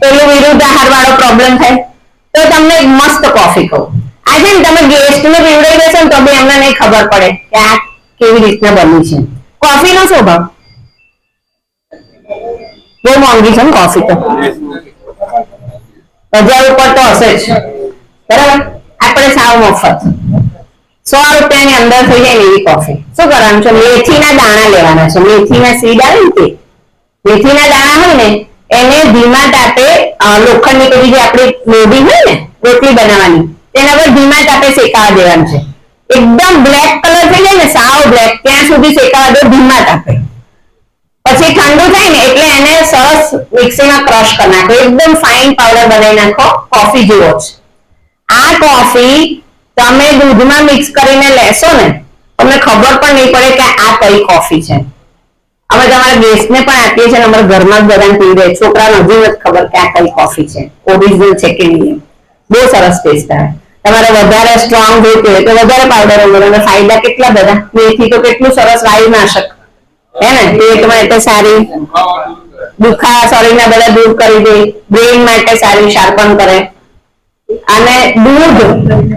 પેલું વિરુદ્ધ આહાર વાળો પ્રોબ્લેમ થાય. તો તમને મસ્ત કોફી કહું. આજે ને તમે ગેસ્ટને પીવડાવી દેશો ને તો બી એમને નહીં ખબર પડે કે આ કેવી રીતના બની છે. કોફીનો શું ભાવ બહુ મોંઘી છે ને કોફી તો. હજાર ઉપર તો હશે જ. બરાબર? આપણે સાવ મફત. સો રૂપિયાની અંદર થઈ જાય એવી કોફી શું કરવાનું છે? મેથીના દાણા લેવાના છે. મેથીના સીડ આવે ને તે. મેથીના દાણા હોય ને એને ધીમા તાપે લોખંડની પેલી જે આપણી લોઢી હોય ને, રોટલી બનાવવાની, તેના પર ધીમા તાપે શેકાવા દેવાનું છે. એકદમ બ્લેક કલર થઈ જાય ને, સાવ બ્લેક ત્યાં સુધી શેકાવા દો ધીમા તાપે. પછી ઠંડુ થાય ને, એટલે એને સરસ મિક્સીમાં ક્રશ કરી નાખો. એકદમ ફાઇન પાવડર બનાવી નાખો. કોફી જેવો જ. આ કોફી તમે દૂધમાં મિક્સ કરીને લેશો ને, તમને ખબર પણ નહીં પડે કે આ કઈ કોફી છે. અમે તમારા ગેસ્ટને પણ આપીએ છીએ અમારા ઘરમાં જ બધાને પી દે. છોકરાને હજુ નથી ખબર કે આ કઈ કોફી છે. ઓરિજિનલ છે કે નહીં બહુ સરસ ટેસ્ટ આવે. તમારે વધારે સ્ટ્રોંગ જોઈતી હોય તો વધારે પાવડર ઉમેરો અને ફાયદા કેટલા બધા? મેથી તો કેટલું સરસ વાયુનાશક. હે ને? પેટ માટે સારી. દુખા શરીરના બધા દૂર કરી દે. બ્રેઇન માટે સારી શાર્પન કરે. અને દૂધ.